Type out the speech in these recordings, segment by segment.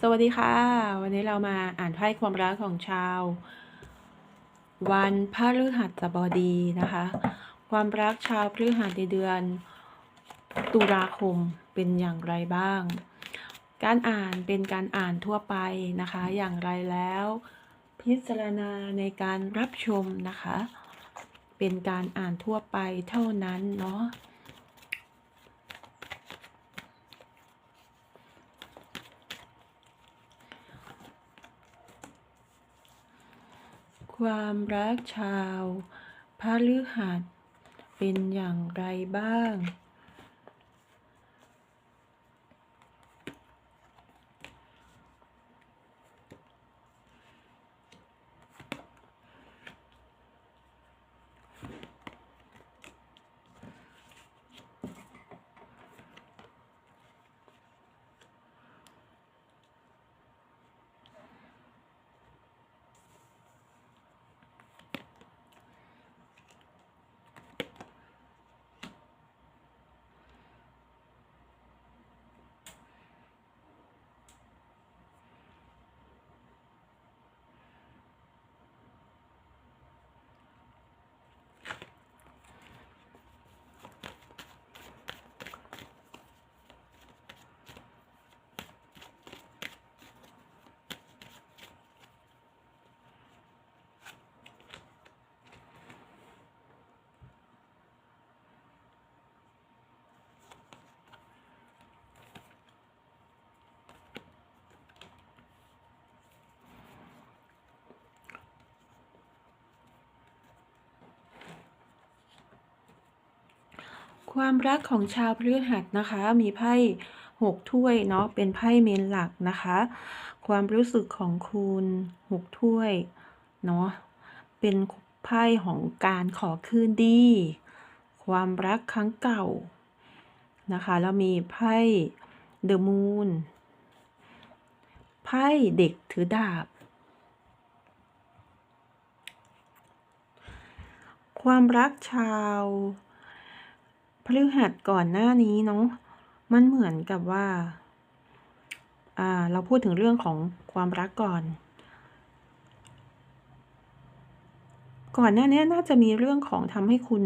สวัสดีค่ะ วันนี้เรามาอ่านไพ่ความรักของชาว วันพฤหัสบดีนะคะ ความรักชาวพฤหัสในเดือน ตุลาคมเป็นอย่างไรบ้าง การอ่านเป็นการอ่านทั่วไปนะคะ อย่างไรแล้ว พิจารณาในการรับชมนะคะ เป็นการอ่านทั่วไปเท่านั้นเนาะ ความรักชาวพฤหัสเป็นอย่างไรบ้าง ความรักของชาวพฤหัสนะคะ มีไพ่หกถ้วยเนาะเป็นไพ่เมนหลักนะคะ ความรู้สึกของคุณหกถ้วยเนาะเป็นไพ่ของการขอคืนดี ความรักครั้งเก่านะคะ แล้วมีไพ่เดอะมูนไพ่เด็กถือดาบ ความรักชาว พฤหัสก่อนหน้านี้เนาะมันเหมือนกับว่า อ่า เราพูดถึงเรื่องของความรักก่อน ก่อนหน้านี้น่าจะมีเรื่องของทำให้คุณ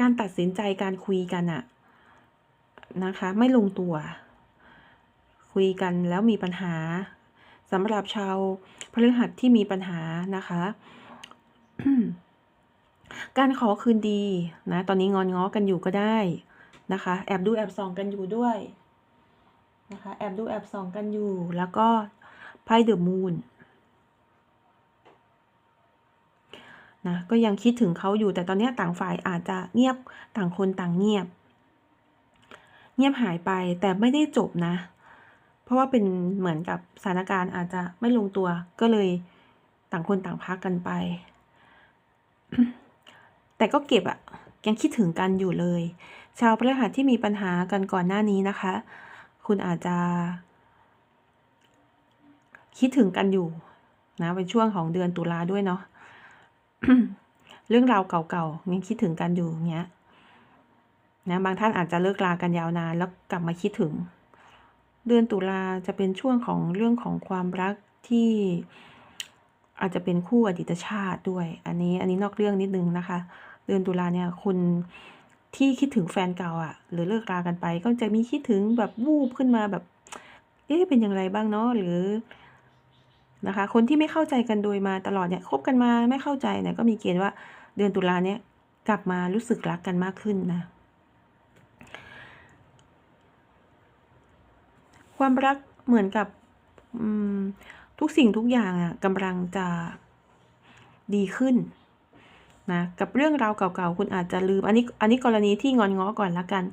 การตัดสินใจการคุยกันอะนะคะ ไม่ลงตัว คุยกันแล้วมีปัญหาสำหรับชาวพฤหัสที่มีปัญหานะคะ การขอคืนดีนะ ตอนนี้งอนง้อกันอยู่ก็ได้นะคะ แอบดูแอบส่องกันอยู่ด้วยนะคะ แอบดูแอบส่องกันอยู่ แล้วก็ไพ่เดอะมูนนะ ก็ยังคิดถึงเขาอยู่ แต่ตอนนี้ต่างฝ่ายอาจจะเงียบ ต่างคนต่างเงียบ เงียบหายไป แต่ไม่ได้จบนะ เพราะว่าเป็นเหมือนกับสถานการณ์อาจจะไม่ลงตัว ก็เลยต่างคนต่างพักกันไป แต่ก็เก็บอะยังคิดถึงกันอยู่เลย ชาวพฤหัสที่มีปัญหากันก่อนหน้านี้นะคะ คุณอาจจะ คิดถึงกันอยู่นะเป็นช่วงของเดือนตุลาด้วยเนาะเรื่องราวเก่าๆยังคิดถึงกันอยู่เงี้ยนะบางท่านอาจจะเลิกลากันยาวนานแล้วกลับมาคิดถึง เดือนตุลาจะเป็นช่วงของเรื่องของความรักที่อาจจะเป็นคู่อดีตชาติด้วย อันนี้อันนี้นอกเรื่องนิดนึงนะคะ เดือนตุลาเนี่ยคุณที่คิดถึงแฟนเก่าอะ่ะ หรือเลิกรากันไป ก็จะมีคิดถึงแบบวูบขึ้นมาแบบ เอ๊ะเป็นอย่างไรบ้างเนาะหรือนะคะ คนที่ไม่เข้าใจกันโดยมาตลอดเนี่ยคบกันมาไม่เข้าใจเนี่ยก็มีเกณฑ์ว่าเดือนตุลาเนี่ยกลับมารู้สึกรักกันมากขึ้นนะความรักเหมือนกับทุกสิ่งทุกอย่างอะกำลังจะดีขึ้น นะกับเรื่องราวเก่าๆ คุณอาจจะลืม อันนี้อันนี้กรณีที่งอนง้อก่อนละกัน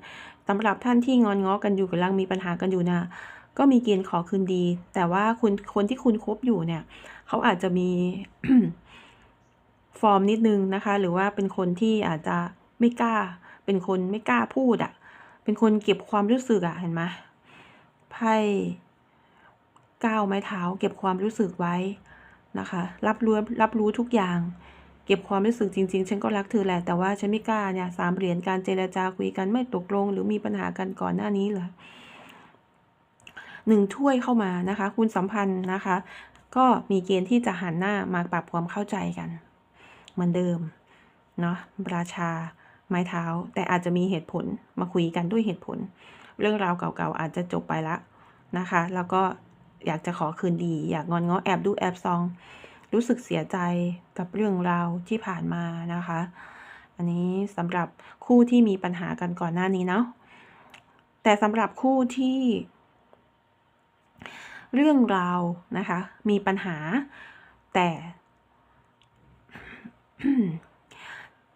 สำหรับท่านที่งอนง้อกันอยู่กำลังมีปัญหากันอยู่นะก็มีเกณฑ์ขอคืนดี แต่ว่าคุณคนที่คุณคบอยู่เนี่ย เขาอาจจะมีฟอร์มนิดนึงนะคะ หรือว่าเป็นคนที่อาจจะไม่กล้า เป็นคนไม่กล้าพูดอะ่ะ เป็นคนเก็บความรู้สึกอะ่ะเห็นไหมไพ่ก้าวไม้เท้า เก็บความรู้สึกไว้นะคะ รับรู้รับรู้ทุกอย่าง เก็บความรู้สึกจริง ๆ ฉันก็รักเธอแหละ แต่ว่าฉันไม่กล้าเนี่ยสามเหรียญการเจรจาคุยกันไม่ตกลง หรือมีปัญหากันก่อนหน้านี้เหรอหนึ่งถ้วยเข้ามานะคะ คุณสัมพันธ์นะคะ ก็มีเกณฑ์ที่จะหันหน้ามาปรับความเข้าใจกัน เหมือนเดิมเนาะราชาไม้เท้า แต่อาจจะมีเหตุผลมาคุยกันด้วยเหตุผล เรื่องราวเก่าๆอาจจะจบไปละนะคะ แล้วก็อยากจะขอคืนดี อยากงอนง้อแอบดูแอบซอง รู้สึกเสียใจกับเรื่องราวที่ผ่านมานะคะ อันนี้สำหรับคู่ที่มีปัญหากันก่อนหน้านี้เนาะแต่สำหรับคู่ที่ เรื่องราวนะคะ มีปัญหา แต่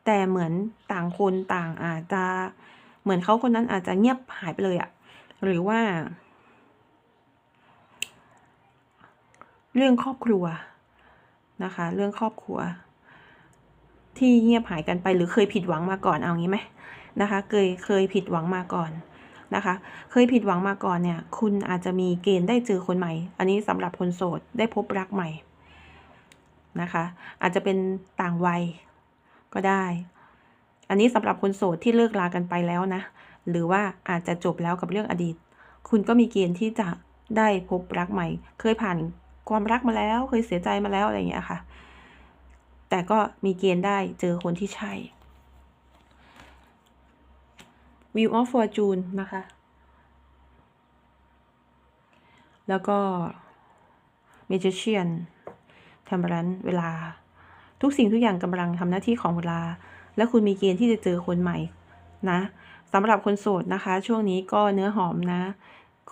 แต่เหมือนต่างคนต่างอาจจะเหมือนเขาคนนั้นอาจจะเงียบหายไปเลยอะหรือว่า เรื่องครอบครัว นะคะ เรื่องครอบครัว ที่เงียบหายกันไปหรือเคยผิดหวังมาก่อนเอางี้ไหมนะคะ เคยเคยผิดหวังมาก่อนนะคะ เคยผิดหวังมาก่อนเนี่ย คุณอาจจะมีเกณฑ์ได้เจอคนใหม่ อันนี้สำหรับคนโสดได้พบรักใหม่นะคะ อาจจะเป็นต่างวัยก็ได้ อันนี้สำหรับคนโสดที่เลิกลากันไปแล้วนะ หรือว่าอาจจะจบแล้วกับเรื่องอดีต คุณก็มีเกณฑ์ที่จะได้พบรักใหม่ เคยผ่าน ความรักมาแล้วเคยเสียใจมาแล้วอะไรอย่างเงี้ยค่ะ แต่ก็มีเกณฑ์ได้เจอคนที่ใช่ Wheel of Fortune นะคะ แล้วก็ Magician t e m p e r a n c เวลา ทุกสิ่งทุกอย่างกำลังทำหน้าที่ของเวลา และคุณมีเกณฑ์ที่จะเจอคนใหม่นะสำหรับคนโสดนะคะ ช่วงนี้ก็เนื้อหอมนะ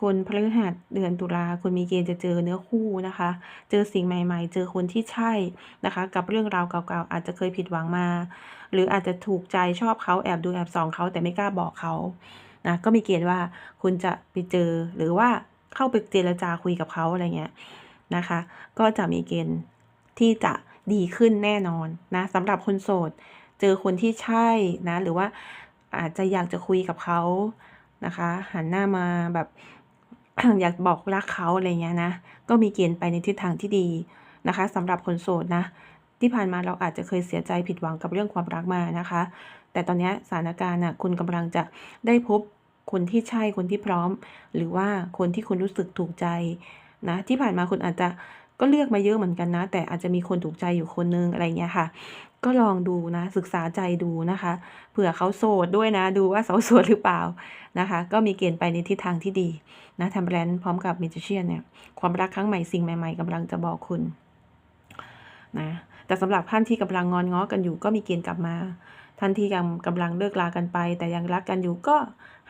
คนพฤหัสเดือนตุลาคุณมีเกณฑ์จะเจอเนื้อคู่นะคะ เจอสิ่งใหม่ๆ เจอคนที่ใช่นะคะ กับเรื่องราวเก่าๆ อาจจะเคยผิดหวังมา หรืออาจจะถูกใจชอบเขาแอบดูแอบส่องเขาแต่ไม่กล้าบอกเขานะก็มีเกณฑ์ว่าคุณจะไปเจอหรือว่าเข้าไปเจรจาคุยกับเขาอะไรเงี้ยนะคะ ก็จะมีเกณฑ์ที่จะดีขึ้นแน่นอนนะสำหรับคนโสด เจอคนที่ใช่นะ หรือว่าอาจจะอยากจะคุยกับเขานะคะ หันหน้ามาแบบ อยากบอกรักเขาอะไรเงี้ยนะ ก็มีเกณฑ์ไปในทิศทางที่ดีนะคะสำหรับคนโสดนะ ที่ผ่านมาเราอาจจะเคยเสียใจผิดหวังกับเรื่องความรักมานะคะ แต่ตอนนี้สถานการณ์น่ะคุณกำลังจะได้พบคนที่ใช่คนที่พร้อม หรือว่าคนที่คุณรู้สึกถูกใจนะที่ผ่านมาคุณอาจจะก็เลือกมาเยอะเหมือนกันนะ แต่อาจจะมีคนถูกใจอยู่คนนึงอะไรเงี้ยค่ะ ก็ลองดูนะ ศึกษาใจดูนะคะ เผื่อเขาโสดด้วยนะ ดูว่าเขาโสดหรือเปล่านะคะ ก็มีเกณฑ์ไปในทิศทางที่ดีนะทำแบรนด์พร้อมกับมิจิเชียนเนี่ย ความรักครั้งใหม่สิ่งใหม่ ๆกำลังจะบอกคุณนะแต่สำหรับท่านที่กำลังงอนง้อกันอยู่ ก็มีเกณฑ์กลับมา ท่านที่กำกำลังเลิกลากันไป แต่ยังรักกันอยู่ก็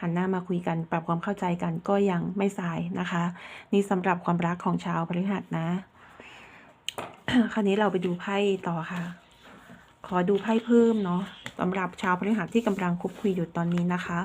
หันหน้ามาคุยกันปรับความเข้าใจกันก็ยังไม่สายนะคะ นี่สำหรับความรักของชาวพฤหัสนะ คราวนี้เราไปดูไพ่ต่อค่ะ ขอดูไพ่เพิ่มเนาะสำหรับชาวพฤหัสที่กำลังคุบคุยอยู่ตอนนี้นะคะ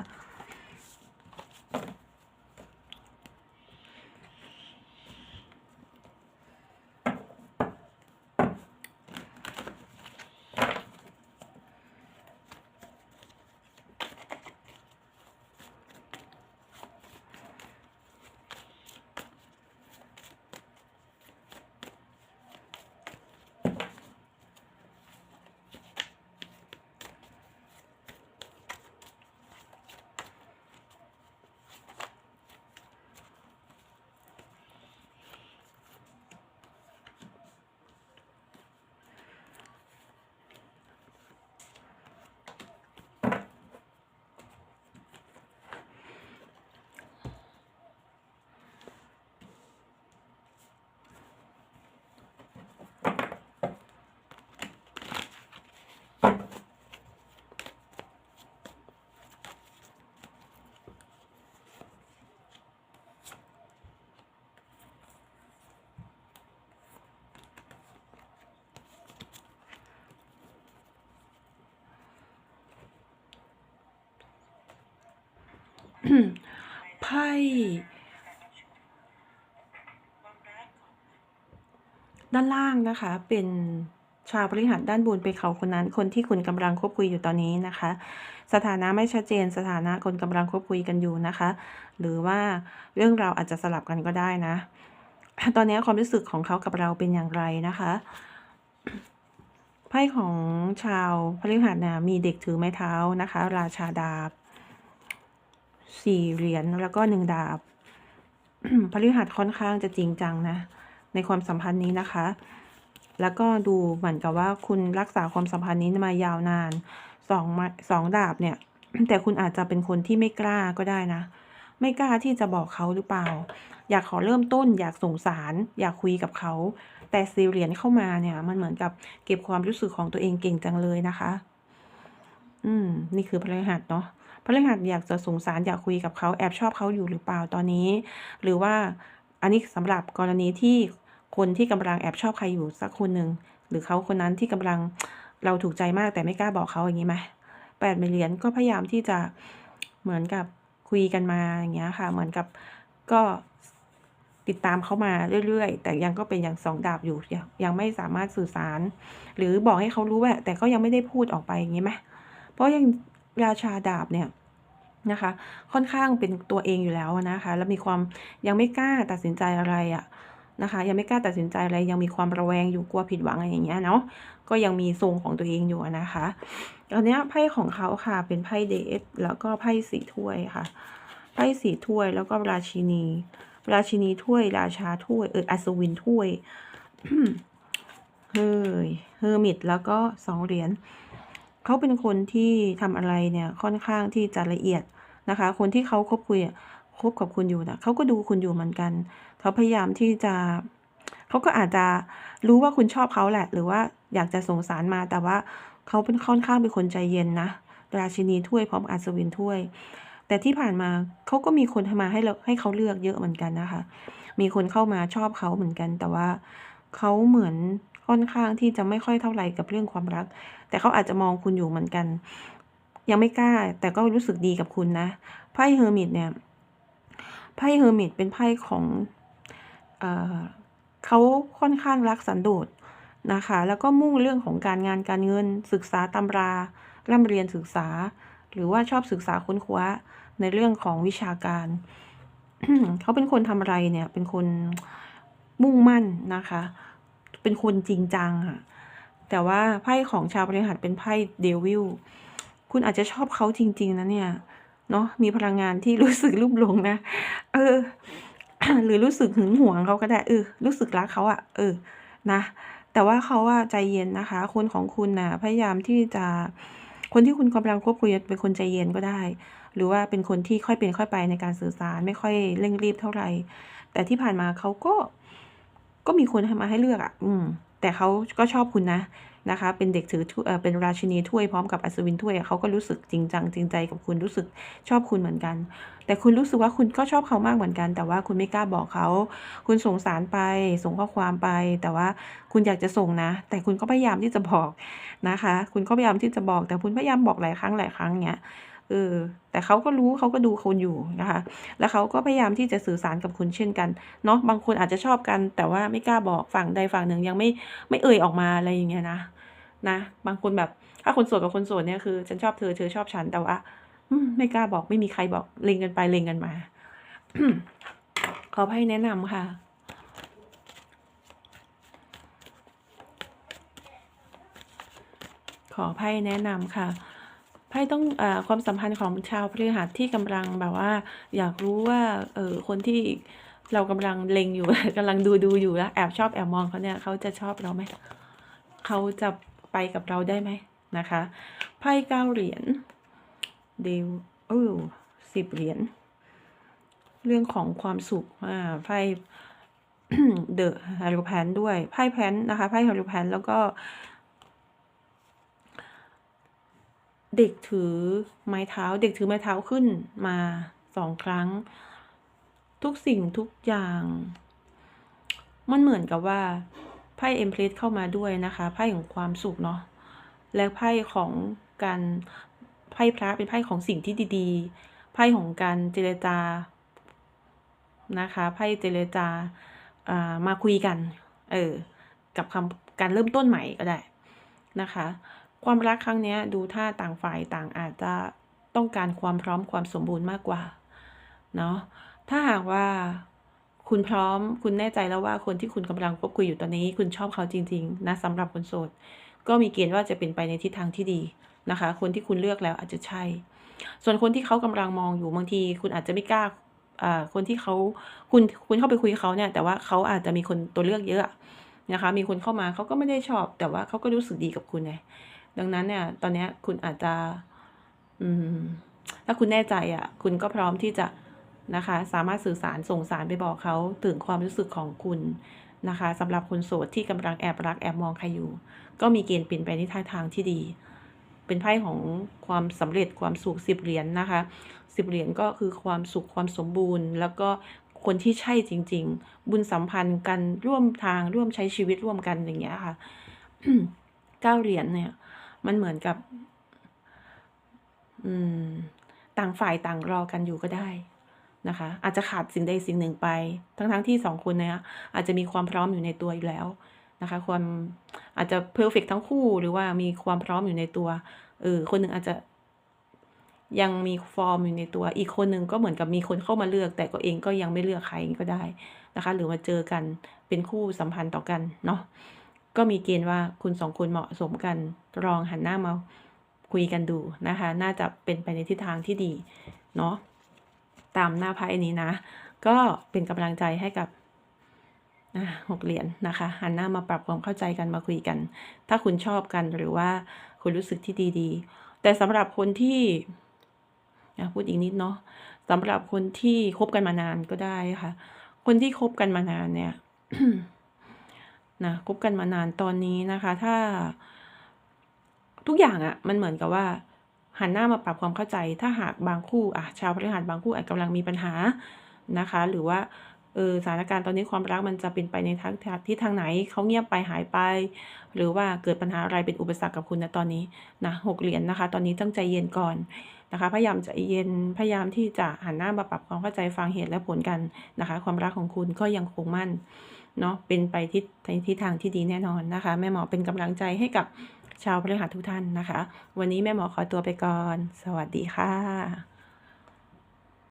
ไพ่ด้านล่างนะคะ เป็นชาวพฤหัสด้านบนเป็นเขาคนนั้น คนที่คุณกำลังคบคุยอยู่ตอนนี้นะคะ สถานะไม่ชัดเจน สถานะคนกำลังคบคุยกันอยู่นะคะ หรือว่าเรื่องราวอาจจะสลับกันก็ได้นะ ตอนนี้ความรู้สึกของเขากับเราเป็นอย่างไรนะคะไพ่ของชาวพฤหัสนี่ยมีเด็กถือไม้เท้านะคะ ราชาดาบ สี่เหรียญแล้วก็หนึ่งดาบพฤหัสค่อนข้างจะจริงจังนะ ในความสัมพันธ์นี้นะคะ แล้วก็ดูเหมือนกับว่าคุณรักษาความสัมพันธ์นี้มายาวนานสองสองดาบเนี่ย แต่คุณอาจจะเป็นคนที่ไม่กล้าก็ได้นะ ไม่กล้าที่จะบอกเขาหรือเปล่า อยากขอเริ่มต้น อยากส่งสาร อยากคุยกับเขา แต่ซีเหรียญเข้ามาเนี่ย มันเหมือนกับเก็บความรู้สึกของตัวเองเก่งจังเลยนะคะ อืม นี่คือพฤหัสเนาะ พฤหัสอยากจะส่งสารอยากคุยกับเขาแอบชอบเขาอยู่หรือเปล่าตอนนี้ หรือว่าอันนี้สำหรับกรณีที่คนที่กำลังแอบชอบใครอยู่สักคนหนึ่งหรือเขาคนนั้นที่กำลังเราถูกใจมากแต่ไม่กล้าบอกเขาอย่างนี้ไหมแปดเหรียญก็พยายามที่จะเหมือนกับคุยกันมาอย่างเงี้ยค่ะ เหมือนกับก็ติดตามเขามาเรื่อยๆ แต่ยังก็เป็นอย่างสองดาบอยู่ยังยังไม่สามารถสื่อสาร หรือบอกให้เขารู้แหละแต่ก็ยังไม่ได้พูดออกไปอย่างนี้ไหมเพราะยัง ราชาดาบเนี่ยนะคะ ค่อนข้างเป็นตัวเองอยู่แล้วนะคะ แล้วมีความยังไม่กล้าตัดสินใจอะไรอะนะคะ ยังไม่กล้าตัดสินใจอะไรยังมีความระแวงอยู่กลัวผิดหวังอะไรอย่างเงี้ยเนาะก็ยังมีทรงของตัวเองอยู่นะคะตอนนี้ไพ่ของเขาค่ะเป็นไพ่เดทแล้วก็ไพ่สีถ้วยค่ะไพ่สีถ้วยแล้วก็ราชินี ราชินีถ้วย ราชาถ้วยเอออัศวินถ้วยเฮ้ยเฮอร์มิตแล้วก็สองเหรียญ เขาเป็นคนที่ทำอะไรเนี่ยค่อนข้างที่จะละเอียดนะคะ คนที่เขาคบคุยคบกับคุณอยู่นะเขาก็ดูคุณอยู่เหมือนกัน เขาพยายามที่จะเขาก็อาจจะรู้ว่าคุณชอบเขาแหละ หรือว่าอยากจะส่งสารมาแต่ว่าเขาเป็นค่อนข้างเป็นคนใจเย็นนะราชินีถ้วยพร้อมอัศวินถ้วย แต่ที่ผ่านมาเขาก็มีคนมาให้เราให้เขาเลือกเยอะเหมือนกันนะคะ มีคนเข้ามาชอบเขาเหมือนกัน แต่ว่าเขาเหมือน ค่อนข้างที่จะไม่ค่อยเท่าไหร่กับเรื่องความรัก แต่เขาอาจจะมองคุณอยู่เหมือนกัน ยังไม่กล้า แต่ก็รู้สึกดีกับคุณนะไพ่เฮอร์มิตเนี่ยไพ่เฮอร์มิตเป็นไพ่ของเออเขาค่อนข้างรักสันโดษนะคะ แล้วก็มุ่งเรื่องของการงานการเงิน ศึกษาตำราร่ำเรียนศึกษา หรือว่าชอบศึกษาค้นคว้าในเรื่องของวิชาการ เขาเป็นคนทำอะไรเนี่ย เป็นคนมุ่งมั่นนะคะ เป็นคนจริงจังอะแต่ว่าไพ่ของชาวบริหารเป็นไพ่เดวิล คุณอาจจะชอบเขาจริง ๆ นะเนี่ย เนาะมีพลังงานที่รู้สึกลุ่มหลงนะ เออ หรือรู้สึกหึงหวงเขาก็ได้ เออ รู้สึกรักเขาอะเออ นะ แต่ว่าเขาว่าใจเย็นนะคะ คนของคุณนะพยายามที่จะ คนที่คุณกำลังควบคุยเป็นคนใจเย็นก็ได้ หรือว่าเป็นคนที่ค่อยเป็นค่อยไปในการสื่อสาร ไม่ค่อยเร่งรีบเท่าไหร่ แต่ที่ผ่านมาเขาก็ ก็มีคนให้มาให้เลือกอะ่ะ อืม แต่เขาก็ชอบคุณนะนะคะ เป็นเด็กถือถ้วยเอ่อเป็นราชินีถ้วยพร้อมกับอัศวินถ้วยอะเขาก็รู้สึกจริงจังจริงใจกับคุณรู้สึกชอบคุณเหมือนกัน แต่คุณรู้สึกว่าคุณก็ชอบเขามากเหมือนกัน แต่ว่าคุณไม่กล้าบอกเขา คุณส่งสารไป ส่งข้อความไป แต่ว่าคุณอยากจะส่งนะ แต่คุณก็พยายามที่จะบอกนะคะ คุณก็พยายามที่จะบอก แต่คุณพยายามบอกหลายครั้งหลายครั้งเงี้ย เออ แต่เขาก็รู้เขาก็ดูคุณอยู่นะคะ แล้วเขาก็พยายามที่จะสื่อสารกับคุณเช่นกัน เนาะ บางคนอาจจะชอบกัน แต่ว่าไม่กล้าบอกฝั่งใดฝั่งหนึ่งยังไม่ไม่เอ่ยออกมาอะไรอย่างเงี้ยนะ นะ บางคนแบบ ถ้าคนโสดกับคนโสดเนี่ยคือฉันชอบเธอ เธอชอบฉัน แต่ว่าอไม่กล้าบอก ไม่มีใครบอก เล็งกันไป เล็งกันมา ขอไพ่แนะนำค่ะขอไพ่แนะนำค่ะ ไพ่ต้องอความสัมพันธ์ของชาวพฤหัสที่กำลังแบบว่า อยากรู้ว่าเออคนที่เรากำลังเล็งอยู่กำลังดูดูอยู่แล้วแอบชอบแอบมองเขาเนี่ยเขาจะชอบเราไหมเขาจะไปกับเราได้ไหมนะคะไพ่เก้าเหรียญเดวเออสิบเหรียญเรื่องของความสุขอ่าไพ่เดอะฮาริแพนด้วยไพ่แพนนะคะไพ่ฮาริแพนแล้วก็ เด็กถือไม้เท้า เด็กถือไม้เท้าขึ้นมาสองครั้ง ทุกสิ่งทุกอย่าง มันเหมือนกับว่าไพ่เอ็มเพลสเข้ามาด้วยนะคะไพ่ของความสุขเนาะและไพ่ของการไพ่พระเป็นไพ่ของสิ่งที่ดีๆ ไพ่ของการเจรจานะคะไพ่เจรจาอ่ามาคุยกัน เออ กับคำการเริ่มต้นใหม่ก็ได้นะคะ ความรักครั้งนี้ดูท่าต่างฝ่ายต่างอาจจะต้องการความพร้อมความสมบูรณ์มากกว่าเนาะถ้าหากว่าคุณพร้อมคุณแน่ใจแล้วว่าคนที่คุณกำลังคบคุยอยู่ตอนนี้ คุณชอบเขาจริง ๆ นะสำหรับคนโสด ก็มีเกณฑ์ว่าจะเป็นไปในทิศทางที่ดีนะคะ คนที่คุณเลือกแล้วอาจจะใช่ ส่วนคนที่เขากำลังมองอยู่บางที คุณอาจจะไม่กล้าอ่าคนที่เขาคุณคุณเข้าไปคุยเขาเนี่ย แต่ว่าเขาอาจจะมีคนตัวเลือกเยอะนะคะ มีคนเข้ามาเขาก็ไม่ได้ชอบ แต่ว่าเขาก็รู้สึกดีกับคุณไง ดังนั้นเนี่ย ตอนนี้คุณอาจจะถ้าคุณแน่ใจอะ คุณก็พร้อมที่จะนะคะ สามารถสื่อสารส่งสารไปบอกเขาถึงความรู้สึกของคุณนะคะสำหรับคนโสดที่กำลังแอบรักแอบมองใครอยู่ ก็มีเกณฑ์เปลี่ยนไปในทางทางที่ดี เป็นไพ่ของความสำเร็จความสุขสิบเหรียญนนะคะสิบเหรียญก็คือความสุขความสมบูรณ์ แล้วก็คนที่ใช่จริง ๆ บุญสัมพันธ์กันร่วมทางร่วมใช้ชีวิตร่วมกันอย่างเงี้ยค่ะเก้าเหรียญเนี่ย มันเหมือนกับ อืม ต่างฝ่ายต่างรอกันอยู่ก็ได้นะคะ อาจจะขาดสิ่งใดสิ่งหนึ่งไป ทั้งๆทที่สองคนเนี่ยอาจจะมีความพร้อมอยู่ในตัวอยู่แล้วนะคะ ความอาจจะเพอร์เฟกทั้งคู่หรือว่ามีความพร้อมอยู่ในตัวเออคนหนึ่งอาจจะยังมีฟอร์มอยู่ในตัว อีกคนหนึ่งก็เหมือนกับมีคนเข้ามาเลือก แต่ก็เองก็ยังไม่เลือกใครก็ได้นะคะ หรือมาเจอกันเป็นคู่สัมพันธ์ต่อกันเนาะ ก็มีเกณฑ์ว่าคุณสองคนเหมาะสมกันลองหันหน้ามาคุยกันดูนะคะ น่าจะเป็นไปในทิศทางที่ดีเนาะตามหน้าไพ่นี้นะ ก็เป็นกำลังใจให้กับหกเหรียญนะคะหันหน้ามาปรับความเข้าใจกันมาคุยกัน ถ้าคุณชอบกันหรือว่าคุณรู้สึกที่ดีๆ แต่สำหรับคนที่พูดอีกนิดเนาะสำหรับคนที่คบกันมานานก็ได้ค่ะ คนที่คบกันมานานเนี่ย นะคบกันมานานตอนนี้นะคะ ถ้า ทุกอย่างอะ่ะ มันเหมือนกับว่า หันหน้ามาปรับความเข้าใจ ถ้าหากบางคู่อะชาวพฤหัสบางคู่อาจกำลังมีปัญหานะคะ หรือว่าเออสถานการณ์ตอนนี้ความรักมันจะเป็นไปในทางที่ทางไหนเขาเงียบไปหายไป หรือว่าเกิดปัญหาอะไรเป็นอุปสรรคกับคุณนะตอนนี้นะหกเหรียญนนะคะ ตอนนี้ต้องใจเย็นก่อนนะคะ พยายามใจเย็นพยายามที่จะหันหน้ามาปรับความเข้าใจฟังเหตุและผลกันนะคะ ความรักของคุณก็ยังคงมั่น เนาะเป็นไปทิศทิศทางที่ดีแน่นอนนะคะ แม่หมอเป็นกำลังใจให้กับชาวพฤหัสทุกท่านนะคะ วันนี้แม่หมอขอตัวไปก่อน สวัสดีค่ะ